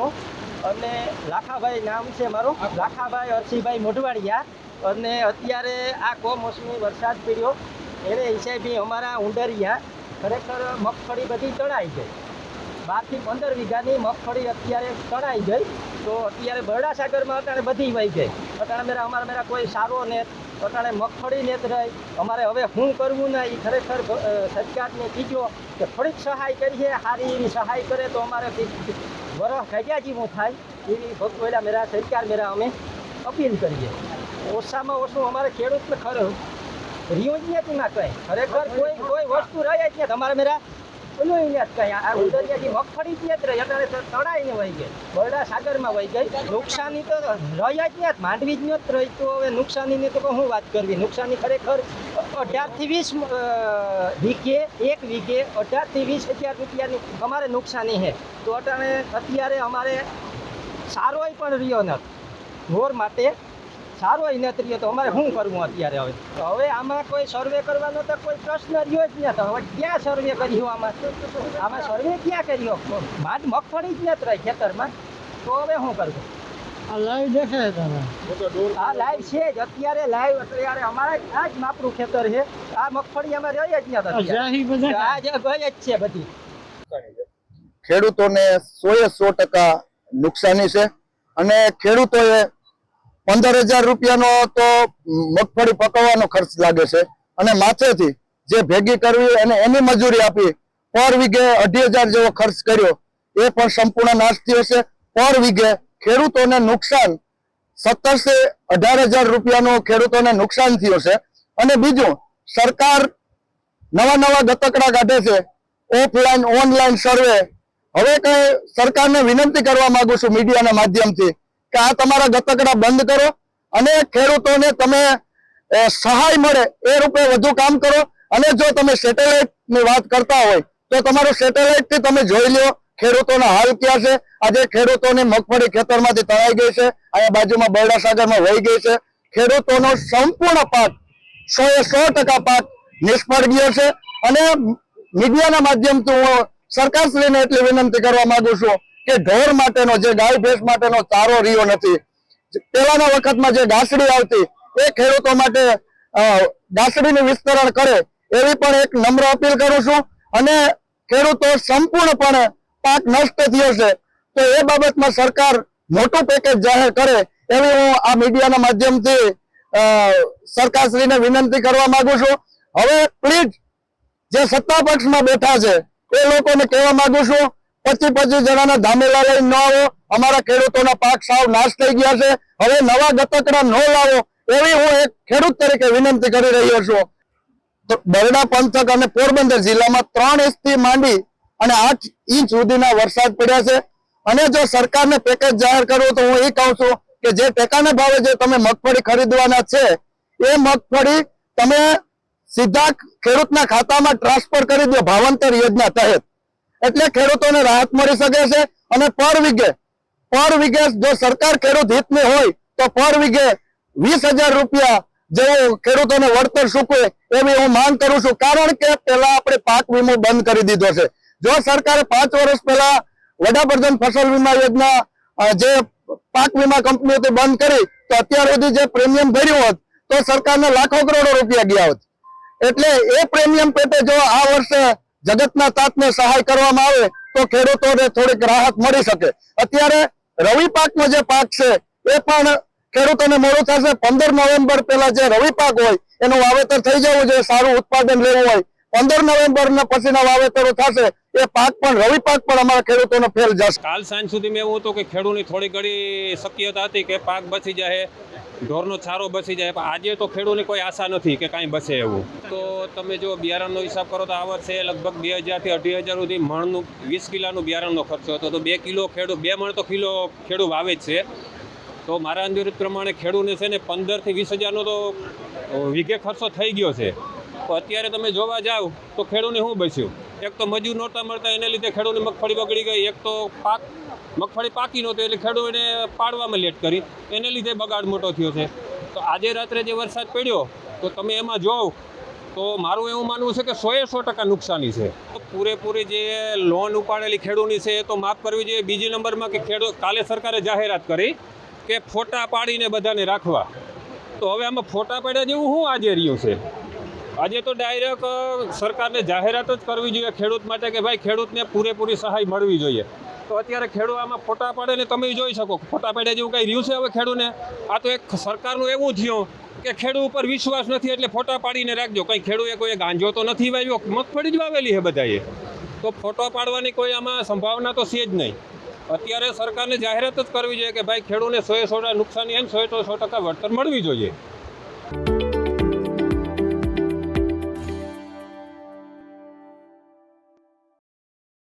છું. અને લાખાભાઈ નામ છે મારું. લાખાભાઈ અરસીભાઈ મોઢવાડિયા. અને અત્યારે આ કમોસમી વરસાદ પડ્યો. એને હિસાબે અમારા ઉંડરિયા ખરેખર મગફળી બધી તણાઈ ગઈ. બારથી પંદર વીઘાની મગફળી અત્યારે તણાઈ ગઈ. તો અત્યારે બરડા સાગરમાં અત્યારે બધી વહી ગઈ. અત્યારે મેરા અમારા મેરા કોઈ સારો ને અટાણે મગફળી ને જ અમારે હવે શું કરવું ને એ ખરેખર સરકારને કીધો કે થોડીક સહાય કરીએ સારી એવી સહાય કરે તો અમારે વરસ ઘટ્યા જેવું થાય. એવી ભગવેલા મેરા, સરકાર મેરા અમે અપીલ કરીએ. ઓછામાં ઓછું અમારે ખેડૂતને ખરું રહ્યું જ નથી ના કંઈ ખરેખર કોઈ કોઈ વસ્તુ રહે જ નથી અમારે મેરા ઓલું ય જ કંઈ. આ ઉંદરિયાથી મગફળી જ નથી રહી અત્યારે તળાઈને વહી ગઈ બરડા સાગરમાં વહી ગઈ નુકસાની તો રહ્યા જ નથી માંડવી જ નથી રહી તો હવે નુકસાનીની તો હું વાત કરવી? નુકસાની ખરેખર અઢારથી વીસ વીઘે, એક વીઘે અઢારથી વીસ હજાર રૂપિયાની અમારે નુકસાની છે. તો અટાણે અત્યારે અમારે સારોય પણ રહ્યો નથી. ઢોર માટે સારો નથી તો અમારે શું કરવું અત્યારે હવે? હવે આમાં કોઈ સર્વે કરવાનો તો કોઈ પ્રશ્ન રહ્યો જ નથી હવે ક્યાં સર્વે કર્યો આમાં? આમાં સર્વે ક્યાં કર્યો? માંડ મગફળી જ નથી રહી ખેતરમાં. તો હવે શું કરવું? આ લાઈવ દેખાય તારા આ લાઈવ છે જ. અત્યારે લાઈવ અત્યારે અમારે આ જ માપરું ખેતર છે. આ મગફળી અમે રહી જ નથી આ અત્યારે જાહી બધા જ ગઈ જ છે બધી. ખેડૂતોને સોએ સો ટકા નુકસાની છે અને ખેડૂતોએ પંદર હજાર રૂપિયાનો તો મગફળી પકવવાનો ખર્ચ લાગે છે. અને માથેથી જે ભેગી કરવી અને એની મજૂરી આપી, પર વીઘે અઢી હજાર જેવો ખર્ચ કર્યો, એ પણ સંપૂર્ણ નાશ થયો પર વીઘે ખેડૂતોને નુકસાન સત્તરથી અઢાર હજાર રૂપિયાનું ખેડૂતોને નુકસાન થયું છે. અને બીજું, સરકાર નવા નવા ગતકડા કાઢે છે. Offline, online survey. હવે કઈ સરકારને વિનંતી કરવા માંગુ છું મીડિયાના માધ્યમથી. કે આ તમારા ગતકડા બંધ કરો અને ખેડૂતોને તમે સહાય મળે એ રૂપે વધુ કામ કરો. અને જો તમે સેટેલાઇટની વાત કરતા હોય, તો તમારું સેટેલાઇટથી તમે જોઈ લો ખેડૂતોના હાલ ક્યાં છે. આજે ખેડૂતોની મગફળી ખેતરમાંથી તળાઈ ગઈ છે. અહીંયા બાજુમાં બરડા સાગરમાં વહી ગઈ છે. ખેડૂતોનો સંપૂર્ણ પાક સો એ સો ટકા પાક નિષ્ફળ ગયો છે. અને મીડિયાના માધ્યમથી હું સરકારશ્રીને એટલી વિનંતી કરવા માંગુ છું કે ઢોર માટેનો જે ગાય ભેંસ માટેનો ચારો રહ્યો નથી. પહેલાના વખતમાં જે ઘાસડી આવતી, એ ખેડૂતો માટે ઘાસડીનું વિસ્તરણ કરે, એવી પણ એક નમ્ર અપીલ કરું છું. અને ખેડૂતો સંપૂર્ણપણે પાક નષ્ટ થયો છે. તો એ બાબતમાં સરકાર મોટું પેકેજ જાહેર કરે, એવી હું આ મીડિયાના માધ્યમથી સરકારશ્રીને વિનંતી કરવા માંગુ છું. હવે પ્લીઝ જે સત્તા પક્ષમાં બેઠા છે, એ લોકોને કહેવા માંગુ છું પચીસ પચીસ જણાના ધામેલા લઈને ન આવો. અમારા ખેડૂતોના પાક સાવ નાશ થઈ ગયા છે. હવે નવા ગતકડા ન લાવો એવી હું એક ખેડૂત તરીકે વિનંતી કરી રહ્યો છું. બરડા પંથક અને પોરબંદર જિલ્લામાં ત્રણ ઇંચથી માંડી અને આઠ ઇંચ સુધીના વરસાદ પડ્યા છે. અને જો સરકારને પેકેજ જાહેર કરવું તો હું એ કહું છું કે જે ટેકાના ભાવે જે તમે મગફળી ખરીદવાના છે, એ મગફળી તમે સીધા ખેડૂતના ખાતામાં ટ્રાન્સફર કરી દો ભાવાંતર યોજના તહેત. એટલે ખેડૂતોને રાહત મળી શકે છે અને પર વીઘે પર વીઘે જો સરકાર ખેડૂત હિતની હોય, તો પર વીઘે વીસ રૂપિયા જેવું ખેડૂતોને વળતર ચૂકવે એવી હું માંગ કરું છું. કારણ કે પેલા આપણે પાક વીમો બંધ કરી દીધો છે. જો સરકારે પાંચ વર્ષ પહેલા વડાપ્રધાન ફસલ વીમા યોજના જે પાક વીમા કંપનીઓથી બંધ કરી, તો અત્યાર સુધી જે પ્રીમિયમ ભર્યું હોત, તો સરકારને લાખો કરોડો રૂપિયા ગયા હોત. એટલે એ પ્રીમિયમ પેટે જો આ વર્ષે જગતના તાતને સહાય કરવામાં આવે તો ખેડૂતોને થોડીક રાહત મળી શકે. અત્યારે રવિ પાકનો જે પાક છે, એ પણ ખેડૂતોને મોડું થશે. પંદર નવેમ્બર પહેલા જે રવિ પાક હોય, એનું વાવેતર થઈ જવું જોઈએ, સારું ઉત્પાદન લેવું હોય પંદર નવેમ્બર પછીના વાવેતરો થશે. એ પાક પણ, રવિ પાક પણ અમારા ખેડૂતોને ફેલ જશે. કાલ સાંજ સુધીમાં એવું હતું કે ખેડૂતની થોડી ઘણી શક્યતા હતી કે પાક બચી જાય, ઢોરનો ચારો બચી જાય, પણ આજે તો ખેડૂતની કોઈ આશા નથી કે કાંઈ બચે એવું. તો તમે જો બિયારણનો હિસાબ કરો તો આ વર્ષે લગભગ બે હજારથી અઢી હજાર સુધી મણનું, વીસ કિલોનું બિયારણનો ખર્ચો હતો. તો બે કિલો ખેડૂત, બે મણ તો કિલો ખેડૂત વાવે છે. તો મારા અંદાજ પ્રમાણે ખેડૂતને છે ને પંદરથી વીસ હજારનો તો વીઘે ખર્ચો થઈ ગયો છે. તો અત્યારે તમે જોવા જાઓ તો ખેડૂતને શું બચ્યું એક તો મજૂર નહોતા મળતા, એને લીધે ખેડૂતની મગફળી બગડી ગઈ. એક તો પાક, મગફળી પાકી નહોતી, એટલે ખેડૂતને પાડવામાં લેટ કરી. એને લીધે બગાડ મોટો થયો છે. તો આજે રાત્રે જે વરસાદ પડ્યો, તો તમે એમાં જોવ તો મારું એવું માનવું છે કે સોએ સો ટકા નુકસાની છે. પૂરેપૂરી જે લોન ઉપાડેલી ખેડૂની છે, એ તો માફ કરવી જોઈએ. બીજી નંબરમાં કે ખેડૂત કાલે સરકારે જાહેરાત કરી કે ફોટા પાડીને બધાને રાખવા. તો હવે આમાં ફોટા પાડ્યા જેવું શું આજે રહ્યું છે? આજે તો ડાયરેક્ટ સરકારને જાહેરાત જ કરવી જોઈએ ખેડૂત માટે કે ભાઈ ખેડૂતને પૂરેપૂરી સહાય મળવી જોઈએ. તો અત્યારે ખેડૂત આમાં ફોટા પાડે ને તમે જોઈ શકો ફોટા પાડ્યા જેવું કંઈ રહ્યું છે હવે ખેડૂને આ તો એક સરકારનું એવું થયું કે ખેડૂત ઉપર વિશ્વાસ નથી એટલે ફોટા પાડીને રાખજો. કંઈ ખેડૂએ કોઈ ગાંજો તો નથી વાવ્યો? મગફળી જ વાવેલી છે બધાએ. તો ફોટો પાડવાની કોઈ આમાં સંભાવના તો છે જ નહીં. અત્યારે સરકારને જાહેરાત જ કરવી જોઈએ કે ભાઈ ખેડૂને સોએ સો ટકા નુકસાની સો સોએ સો ટકા વળતર મળવી જોઈએ.